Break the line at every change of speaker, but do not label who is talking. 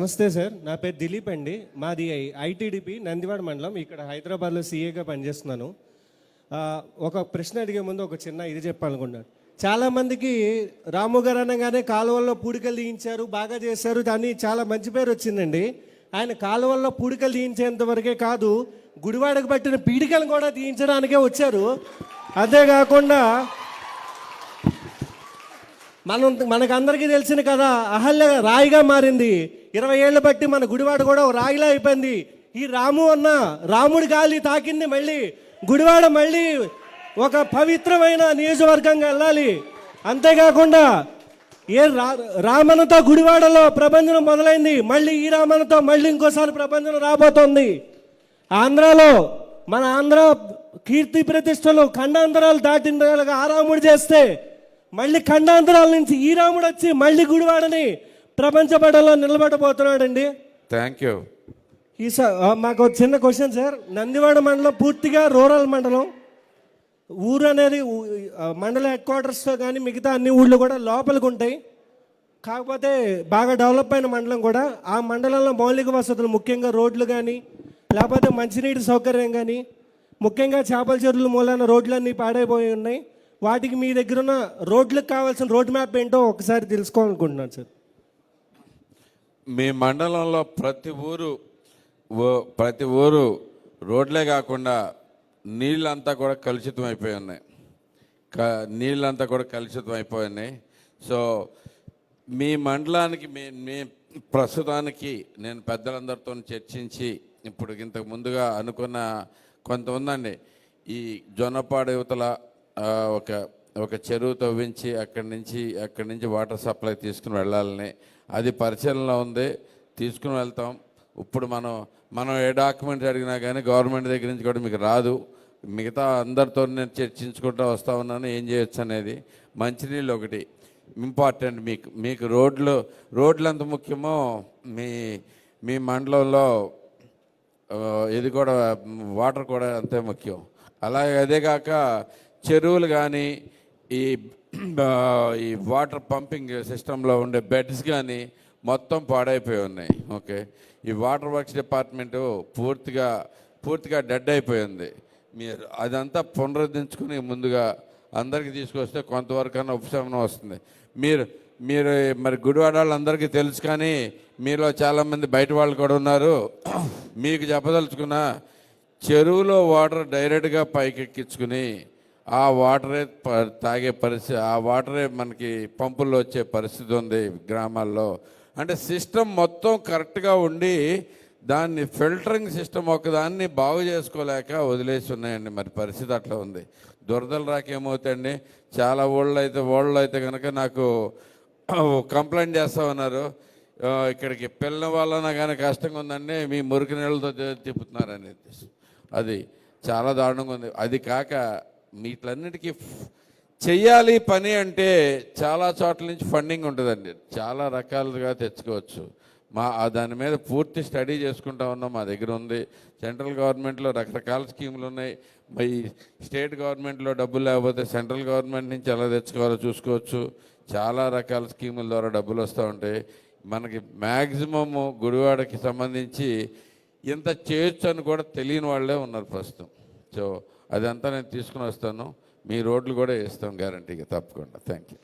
నమస్తే సార్ నా పేరు దిలీప్ అండి. మాది ఐటీడీపీ నందివాడ మండలం. ఇక్కడ హైదరాబాద్లో సీఏగా పనిచేస్తున్నాను. ఒక ప్రశ్న అడిగే ముందు ఒక చిన్న ఇది చెప్పాలనుకున్నాను చాలామందికి రాము గారు అనగానే కాలువల్లో పూడికలు తీయించారు బాగా చేశారు దాన్ని చాలా మంచి పేరు వచ్చిందండి. ఆయన కాలువల్లో పూడికలు తీయించేంత వరకే కాదు గుడివాడకు పట్టిన పీడికలు కూడా తీయించడానికే వచ్చారు. అంతేకాకుండా మనం మనకందరికీ తెలిసిన కదా అహల్య రాయిగా మారింది. ఇరవై ఏళ్ళు బట్టి మన గుడివాడ కూడా రాయిలా అయిపోయింది. ఈ రాము అన్న రాముడి గాలి తాకింది మళ్ళీ. గుడివాడ మళ్ళీ ఒక పవిత్రమైన నియోజకవర్గంగా వెళ్ళాలి. అంతేకాకుండా ఏ రా రామనతో గుడివాడలో ప్రపంచం మొదలైంది. మళ్ళీ ఈ రామనతో మళ్ళీ ఇంకోసారి ప్రపంచం రాబోతోంది. ఆంధ్రాలో మన ఆంధ్ర కీర్తి ప్రతిష్టలు ఖండాంతరాలు దాటిన ఆరాముడు చేస్తే మళ్ళీ ఖండాంతరాల నుంచి ఈ రాముడు వచ్చి మళ్ళీ గుడివాడని ప్రపంచ పటంలో నిలబడబోతున్నాడండి.
థ్యాంక్ యూ
ఈ సార్ మాకు ఒక చిన్న క్వశ్చన్ సార్ నందివాడ మండలం పూర్తిగా రూరల్ మండలం. ఊరు అనేది మండల హెడ్ క్వార్టర్స్తో కానీ మిగతా అన్ని ఊళ్ళు కూడా లోపలికి ఉంటాయి. కాకపోతే బాగా డెవలప్ అయిన మండలం కూడా. ఆ మండలంలో మౌలిక వసతులు ముఖ్యంగా రోడ్లు కానీ లేకపోతే మంచినీటి సౌకర్యం కానీ ముఖ్యంగా చేపల చెరువుల మూలాన రోడ్లన్నీ పాడైపోయి ఉన్నాయి. వాటికి మీ దగ్గర ఉన్న రోడ్లకు కావాల్సిన రోడ్ మ్యాప్ ఏంటో ఒకసారి తెలుసుకోవాలనుకుంటున్నాను సార్
మీ మండలంలో ప్రతి ఊరు ఓ- ప్రతి ఊరు రోడ్లే కాకుండా నీళ్ళంతా కూడా కలుషితం అయిపోయి ఉన్నాయి. క నీళ్ళంతా కూడా కలుషితం అయిపోయి ఉన్నాయి. సో మీ మండలానికి మీ మీ ప్రస్తుతానికి నేను పెద్దలందరితో చర్చించి ఇప్పుడు ఇంతకు ముందుగా అనుకున్న కొంత ఉందండి ఈ జొన్నపాడు యువతల ఒక ఒక చెరువు తవ్వించి అక్కడి నుంచి అక్కడి నుంచి వాటర్ సప్లై తీసుకుని వెళ్ళాలని. అది పరిశీలనలో ఉంది. తీసుకుని వెళ్తాం. ఇప్పుడు మనం మనం ఏ డాక్యుమెంట్స్ అడిగినా కానీ గవర్నమెంట్ దగ్గర నుంచి కూడా మీకు రాదు. మిగతా అందరితో నేను చర్చించుకుంటూ వస్తా ఉన్నాను. ఏం చేయొచ్చు అనేది. మంచినీళ్ళు ఒకటి. ఇంపార్టెంట్ మీకు మీకు రోడ్లు రోడ్లు ఎంత ముఖ్యమో మీ మీ మండలంలో ఇది కూడా వాటర్ కూడా అంతే ముఖ్యం. అలాగే అదే కాక చెరువులు కానీ ఈ ఈ వాటర్ పంపింగ్ సిస్టంలో ఉండే బెడ్స్ కానీ మొత్తం పాడైపోయి ఉన్నాయి ఓకే? ఈ వాటర్ వర్క్స్ డిపార్ట్మెంటు పూర్తిగా పూర్తిగా డెడ్ అయిపోయింది మీరు అదంతా పునరుద్ధరించుకుని ముందుగా అందరికీ తీసుకొస్తే కొంతవరకన్నా ఉపశమనం వస్తుంది. మీరు మీరు మరి గుడివాడ వాళ్ళందరికీ తెలుసు కానీ మీలో చాలామంది బయట వాళ్ళు కూడా ఉన్నారు. మీకు చెప్పదలుచుకున్న చెరువులో వాటర్ డైరెక్ట్గా పైకెక్కించుకుని ఆ వాటరే తాగే పరిస్థితి ఆ వాటరే మనకి పంపుల్లో వచ్చే పరిస్థితి ఉంది గ్రామాల్లో. అంటే సిస్టమ్ మొత్తం కరెక్ట్గా ఉండి దాన్ని ఫిల్టరింగ్ సిస్టమ్ ఒకదాన్ని బాగు చేసుకోలేక వదిలేసి ఉన్నాయండి మరి పరిస్థితి అట్లా ఉంది. దురదలు రాకేమవుతాయండి? చాలా ఊళ్ళో అయితే ఊళ్ళో అయితే కనుక నాకు కంప్లైంట్ చేస్తా ఉన్నారు. ఇక్కడికి పిల్లల వలన కానీ కష్టంగా ఉందండి మీ మురికి నీళ్ళతో తిప్పుతున్నారని అది చాలా దారుణంగా ఉంది. అది కాక వీటిలన్నిటికీ చెయ్యాలి పని అంటే చాలా చోట్ల నుంచి ఫండింగ్ ఉంటుందండి. చాలా రకాలుగా తెచ్చుకోవచ్చు. మా దాని మీద పూర్తి స్టడీ చేసుకుంటా ఉన్నాం మా దగ్గర ఉంది. సెంట్రల్ గవర్నమెంట్లో రకరకాల స్కీములు ఉన్నాయి. మరి స్టేట్ గవర్నమెంట్లో డబ్బులు లేకపోతే సెంట్రల్ గవర్నమెంట్ నుంచి ఎలా తెచ్చుకోవాలో చూసుకోవచ్చు. చాలా రకాల స్కీముల ద్వారా డబ్బులు వస్తూ ఉంటాయి. మనకి మ్యాక్సిమమ్ గుడివాడకి సంబంధించి ఇంత చేయొచ్చు అని కూడా తెలియని వాళ్ళే ఉన్నారు ప్రస్తుతం. సో అదంతా నేను తీసుకుని వస్తాను. మీ రోడ్లు కూడా వేస్తాం గ్యారంటీగా తప్పకుండా. Thank you